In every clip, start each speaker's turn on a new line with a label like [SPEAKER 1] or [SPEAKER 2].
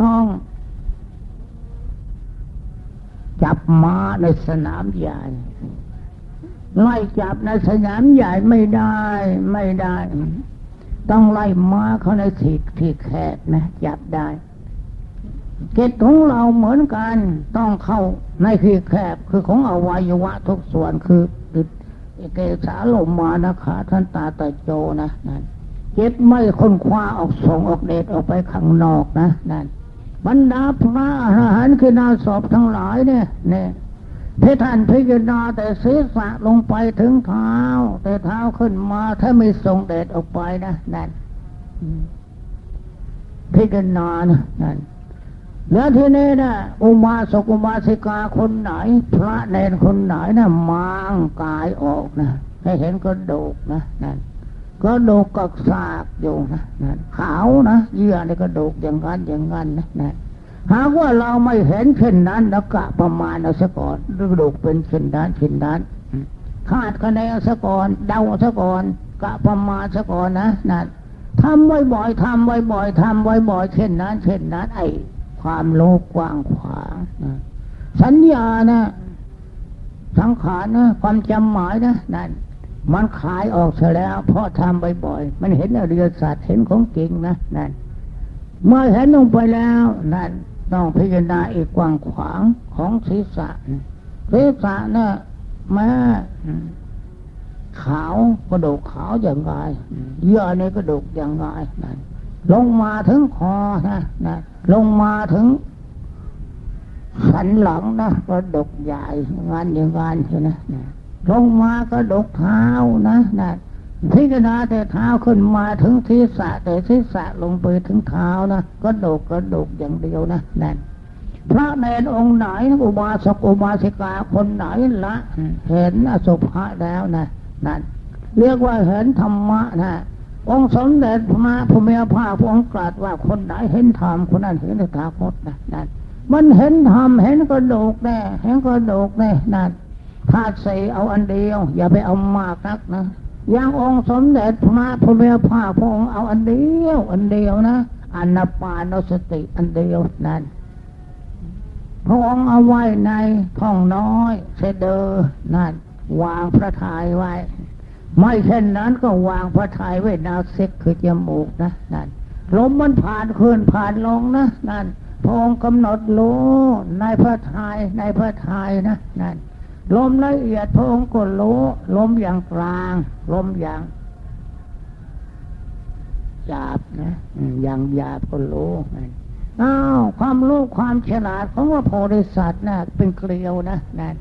[SPEAKER 1] ต้องจับม้าในสนามใหญ่ไล่จับในสนามใหญ่ไม่ได้ ไม่ได้ ต้องไล่ม้าเขาในที่ที่แคบนะจับได้เกตของเราเหมือนกัน ต้องเข้าในที่แคบคือของอวัยวะทุกส่วนคือเกสาลมมานะคะท่านตาตาโจนะนั่น เจ็ดไม่ค้นคว้าออกส่งออกเดชออกไปข้างนอกนะนั่นบรรดาพระอรหันต์คือนาสอบทั้งหลายเนี่ยเนี่ยที่ท่านพิจารณาแต่ศีรษะลงไปถึงเท้า แต่เท้าขึ้นมาถ้าไม่ส่งเดชออกไปนะนั่นพิจารณานะนั่นแล้วทีนี้นะอุมาสกุมาสิกาคนไหน พระเนรคนไหนนะมางกายออกนะให้เห็นกระดูกนะนั่น กระดูกกักซากอยู่นะนั่นขาวนะเยื่อในกระดูกอย่างนั้นอย่างนั้นนะนั่นหากว่าเราไม่เห็นเช่นนั้นแล้วกะประมาณเอาซะก่อนกระดูกเป็นเช่นนั้นเช่นนั้นคาดคะเนนซะก่อนเดาซะก่อนกะประมาณซะก่อนนะนั่นทำบ่อยๆทำบ่อยๆทำบ่อยๆเช่นนั้น เช่นนั้น ไอ้ความโลภกว้างขวางนะสัญญานะสังขารนะความจำหมายนะนั่น มันขายออกเสียแล้วเพราะทำบ่อยๆมันเห็นอริยสัจเห็นของจริงนะนั่นเมื่อเห็นลงไปแล้วนั่นต้องพิจารณาอีกกว้างขวางของศีรษะศีรษะนะแม้ขาวกระดูกขาวอย่างไรเยื่อในกระดูกอย่างไรนั่นลงมาถึงคอนะนะลงมาถึงสันหลังนะกระดกใหญ่งานอย่างงานใช่ไหมนะ ลงมากระดกเท้านะนะพิจารณาแต่เท้าขึ้นมาถึงศีรษะแต่ศีรษะลงไปถึงเท้านะกระดกกระดกอย่างเดียวนะนั่นพระเนรองค์ไหนอุบาสกอุบาสิกาคนไหนละเห็นอสุภะแล้วนะนั่นเรียกว่าเห็นธรรมะนะองค์สมเด็จพระพุทธภาพระองค์ตรัสว่าคนไหนเห็นธรรมคนนั้นเห็นตถาคตนะนั่นมันเห็นธรรมเห็นกระดูกแน่เห็นกระดูกแน่นั่น ธาตุสี่เอาอันเดียว อย่าไปเอามากนักนะอย่างองค์สมเด็จพระพุทธภาคพระองค์เอาอันเดียว อันเดียวนะอนาปานสติอันเดียวนั่นพระองค์เอาไว้ในท้องน้อยเสดอนั่นวางพระทัยไว้ ไม่เช่นนั้นก็วางพระทัยไว้นาเซ็กคือจมูกนะนั่นลมมันผ่านขึ้นผ่านลงนะนั่นพระองค์กำหนดรู้ในพระทัยในพระทัยนะนั่น ลมละเอียดพระองค์ก็รู้ ลมอย่างกลาง ลมอย่างหยาบนะอย่างหยาบก็รู้อ้าวความรู้ความฉลาดของว่าโพธิสัตว์นะเป็นเกลียวนะนั่น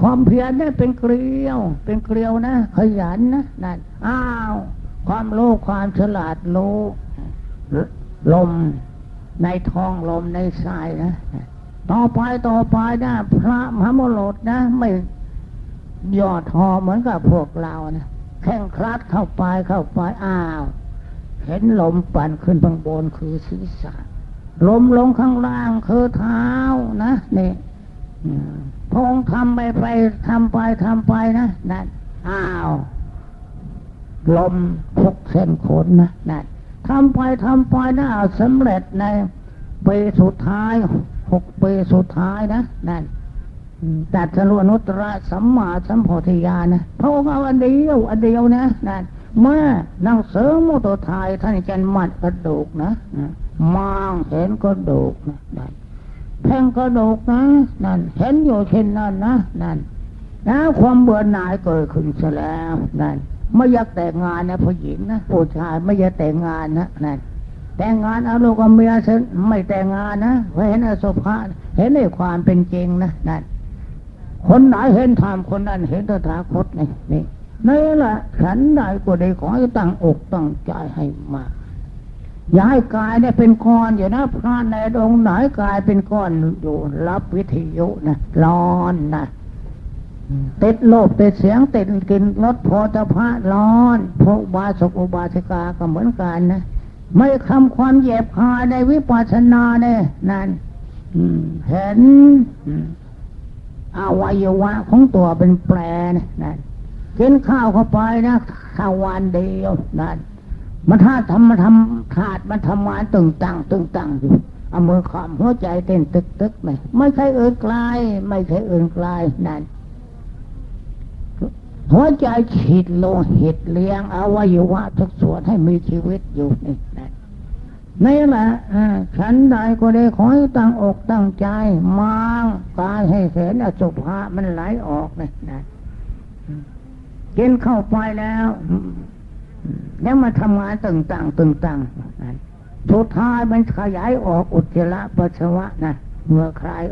[SPEAKER 1] ความเพียรนี่เป็นเกลียว เป็นเกลียวนะขยันนะนั่นอ้าวความรู้ความฉลาดรู้ลมในท้องลมในทรายนะ ต่อไปต่อไปนะพระมหามโลดนะ ไม่ย่อทอเหมือนกับพวกเรานะแข่งคลัดเข้าไปเข้าไปอ้าว เห็นลมปั่นขึ้นบางบนคือศีรษะลมลงข้างล่างคือเท้านะนี่พงทำไปไปทำไปทำไปนะนั่นอ้าวลมทุกเส้นขนนะนั่นทำไปทำไปนะสำเร็จในปีสุดท้าย หกปีสุดท้ายนะนั่นตัดสรุนุตระสัมมาสัมโพธิญาณนะพระองค์เอาอันเดียวอันเดียวนะนั่นเมื่อนั่งเสริมมุตทายท่านจันมัดกระดูกนะมองเห็นกระดูกนะนั่นแทงกระดูกนะนั่นเห็นอยู่เช่นนั้นนะนั่นแล้วความเบื่อหน่ายเกิดขึ้นแล้วนั่นไม่อยากแต่งงานนะผู้หญิงนะผู้ชายไม่อยากแต่งงานนะนั่น แต่งงานเอาลูกเอาเมียฉันไม่แต่งงานนะเพราะเห็นอสุภะเห็นในความเป็นจริงนะนั่นคนไหนเห็นธรรมคนนั้นเห็นตถาคตนี่นี่นี่แหละฉันใดก็ได้ขอให้ตั้งอกตั้งใจให้มากย่าให้กายเนี่ยเป็นก้อนอยู่นะพระในองค์ไหนกายเป็นก้อนอยู่รับวิทยุนะร้อนนะติดโลภติดเสียงติดกินรสโพธพะร้อนพวกบาสกอุบาสิกาก็เหมือนกันนะ ไม่คำความเหยียบคาในวิปัสสนาเนี่ยนั่นเห็นอวัยวะของตัวเป็นแปรนั่นกินข้าวเข้าไปนะข้าววันเดียวนั่นมันธาตุทำมันทำธาตุมันทำงานตึงตังตึงตังอยู่เอามือขำหัวใจเต้นตึกตึกไหมไม่ใช่อื่นไกลไม่ใช่อื่นไกลนั่นหัวใจฉีดโลหิตเลี้ยงอวัยวะทุกส่วนให้มีชีวิตอยู่นี่นั่ นี่แหละฉันใดก็ได้ขอให้ตั้งอกตั้งใจมางกายให้เห็นอสุภะมันไหลออกเลยนะกินเข้าไปแล้วแล้วมาทำงานตึงตังตึงตังสุดท้ายมันขยายออกอุจจาระปัสสาวะนะเมื่อคลาย